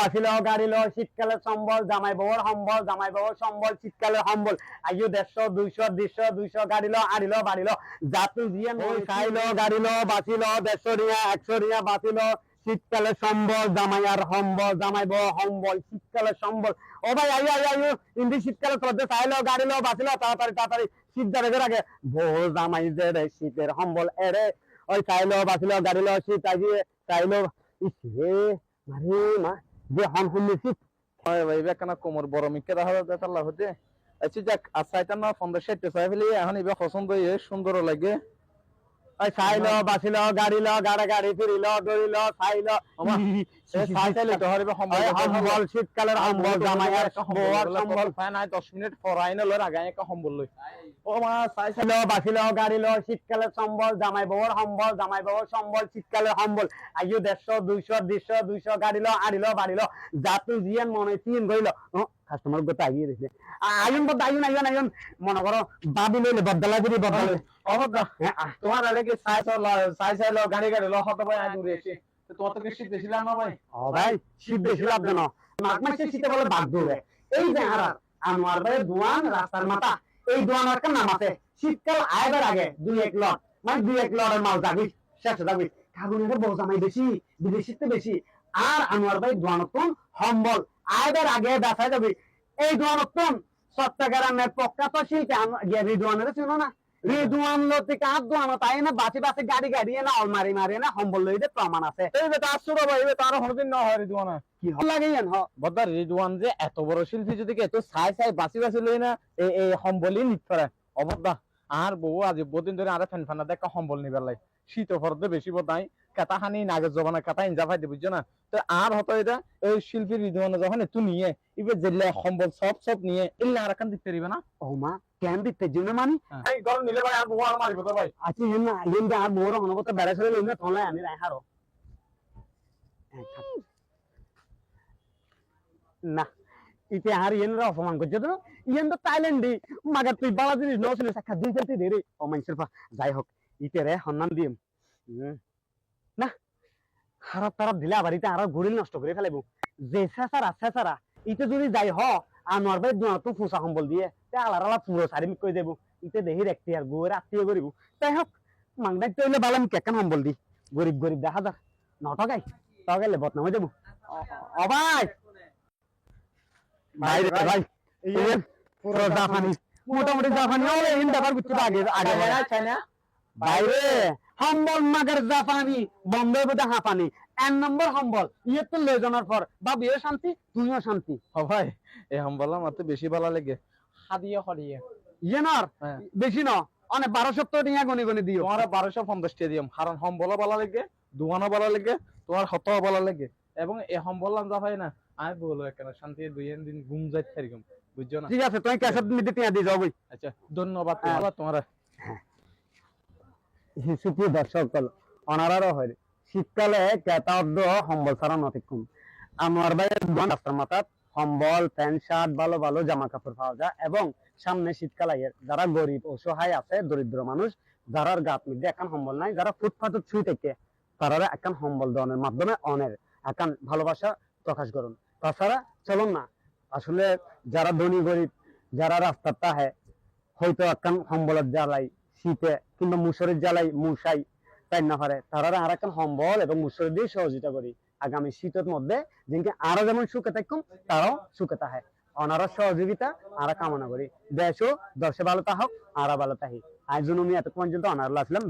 বাঁচিল, গাড়িল, শীতকালে সম্বল জামাই বউর সম্বল, জামাই বউর সম্বল শীতকালে সম্বল। আইও দেড়শো, দুইশো দেড়শো দুইশো, গাড়িল, আড়িল বাড়িল জাতু দিয়ে মই খাইল গাড়িল, বাঁচিল, দেড়শো রিয়া একশো রিয়া বাঁচিল। শীতকালে সম্বল জামাই আর সম্বল, জামাই বউ সম্বল, শীতকালে সম্বল ও ভাই, আইও আইও আইও, ইন্দি শীতকালে চলতে চাইলো, গাড়িল, বাঁচিল, তাড়াতাড়ি তাড়াতাড়ি, শীত যাবে আগে বউ, জামাই যে রে শীতের সম্বল এরে ওই চাইলো, বাঁচিল, গাড়িল, শীত আজিয়ে চাইলো। ইস রে মারে মা। যে শুনলি শীত হয় ভাই বেকানা কোমর বড় মিকে আচ্ছা যাক না ফেলি, এখন এবার পছন্দ সুন্দর লাগে। ওই চাইলো বাঁচিল গাড়িল গাড়া গাড়ি ফিরিল দৌড়িল চাই সম্বল শীতকালের সম্বল জামাই আর বউ সম্বল পায় নাই দশ মিনিট পরাই না লয় আগে একটা সম্বল লই ও মা চাই চাই ছিল বাঁচিল গাড়িল শীতকালের সম্বল জামাই বউর সম্বল জামাই বউর সম্বল শীতকালের সম্বল। আইও দেড়শো দুইশো দেড়শো দুইশো গাড়িল আড়িল বাড়িল জাতু জিয়ান মনে তিন গইল কাস্টমার গোটা আগিয়ে দিছে। আইন বদ আইন আইন আইন মনে করো বাবি লইলে বদলা দিবি বদলা অবদা তোমার আগে কি চাই চাই চাই চাই গাড়ি গাড়ি ল হতে ভাই আজ উড়ে এসে তো তো কি শীত বেশি লাগে না ভাই? ও ভাই শীত বেশি লাভ জানো মাঘ মাসে শীতে বলে বাঘ দৌড়ে এই যে হারা আনোয়ার ভাই দোয়ান রাস্তার মাথা। এই দোয়ান একটা নাম আছে শীতকাল আয়বার আগে দুই এক লট। মানে দুই এক লটের মাল যাবি শেষ যাবি কাগুনের বউ জামাই বেশি বিদেশিতে বেশি আর আনোয়ার ভাই দোয়ানতন সম্বল। আয়বার আগে দেখা যাবি। এই দোয়ানতন চট্টগ্রামের প্রখ্যাত শিল্পী? রিদুয়ানের ছিল না? রিদুয়ান লতিকা হাত দোয়ানো তাই না? বাঁচি বাঁচি গাড়ি গাড়ি না অলমারি মারি না সম্বল লইতে প্রমাণ আছে। এই বেটা আসছো ভাই এই বেটা আরও হরদিন না হয় রিদুয়ান। কি লাগে হ। বদার রিদওয়ান যে এত বড় শিল্পী যদি সাই সাই লই না এই এই সম্বলই নিত পারে। অবদা আর বউ আজি বহুদিন ধরে আরে ফেন ফানা দেখা সম্বল নিবার লাই শীত ফরদে বেশি বদাই। কাটা হানি নাগে জবানা কাটা ইনজা ফাইতে বুঝছ না? তো আর হতো এটা এই শিল্পী রিদওয়ান যখন এত নিয়ে ইবে জেলে সম্বল সব সব নিয়ে ইল্লা আর কান দিতে পারিবে না? ও মা কেন দিতে? জন্য মানে? এই গরম নিলে ভাই আর আর মারিব তো ভাই। আচ্ছা ইন না ইন দা আর মোর অনবত বেড়া চলে লইনা তলে আনি রাই হারো। না ইতে আর ইন রা অপমান করছে তো? ইন তো থাইল্যান্ডি মাগার তুই বালা জিনিস নছিল সাক্ষা দিন ফেলতে দে রে ও পা যাই হোক ইতে রে হন্নান দিম। হুম। না? খারাপ খারাপ দিলে আবার ইতে আরও ঘুরিল নষ্ট করে ফেলাইব। যে চেঁচারা চেঁচারা ইতে যদি যাই হ আনোয়ার ভাই দুয়া তো ফুসা সম্বল দিয়ে তে আলার আলা পুরো সারি মিক করে দেব। ইতে দেহি রাখতে আর গোয়ের আত্মীয় করিব তাই হোক মাংদাক তৈলে বালাম কেকান সম্বল দি? গরিব গরিব দেখা যাক। নটকাই তগাইলে বদনামে দেবো ও ভাই ভাই ভাই পুরো জাপানি। মোটামুটি জাপানি ও এই ব্যাপার বুঝতে আগে আগে বাইরে সম্বল মাগের জাপানি বম্বে বোধ হাঁপানি। এক নম্বর সম্বল ইয়ে তো লজনের পর। বা বিয়ে শান্তি তুমিও শান্তি। ও ভাই এই সম্বল আমার তো বেশি ভালো লাগে। হাদিয়ে হরিয়ে। ইয়ে নর হ্যাঁ। বেশি ন অনেক বারো সপ্তাহ নিয়ে গনি গনি দিও। তোমার বারোশো পঞ্চাশ টাকা দিম কারণ ভালো লাগে দোকানও ভালো লাগে তোমার হতও ভালো লাগে। এবং এই সম্বল যা হয় না আমি বলো এখানে শান্তি দুই দিন ঘুম যাই থাকম বুঝছ না? ঠিক আছে তুমি ক্যাসেট নিতে দিয়ে যাও আচ্ছা ধন্যবাদ হ্যাঁ। তোমার তোমার। সুপ্রিয় দর্শক অনারারও হয়। শীতকালে ক্রেতা অব্দ সম্বল ছাড়া নতিক্ষণ আমার ভাই রাস্তার মাথাত সম্বল, প্যান্ট, শার্ট ভালো ভালো জামা কাপড় পাওয়া যায় এবং সামনে শীতকাল আইয়ে যারা গরিব, অসহায় আছে, দরিদ্র মানুষ, যারার গাত মধ্যে এখন সম্বল নাই, যারা ফুটপাথত ছুঁই থেকে তারা এখন সম্বল দানের মাধ্যমে অনের এখন ভালোবাসা প্রকাশ করুন। তাছাড়া চলুন না, আসলে যারা ধনী গরিব, যারা রাস্তার তাহে হয়তো এখন সম্বলের জ্বালাই শীতে কিংবা মুসরের জ্বালাই মুসাই তাই না পারে? তারা আর একটা সম্বল এবং মুসর দিয়ে সহযোগিতা করি। আগামী শীতের মধ্যে যেনকে আরও যেমন সুখে থাকুম তারাও সুখে তাহে অনারা সহযোগিতা আর কামনা করি। দেশও দর্শে ভালো তাহক আরা ভালো তাহি আজ আমি এতক্ষণ পর্যন্ত অনার আসলাম।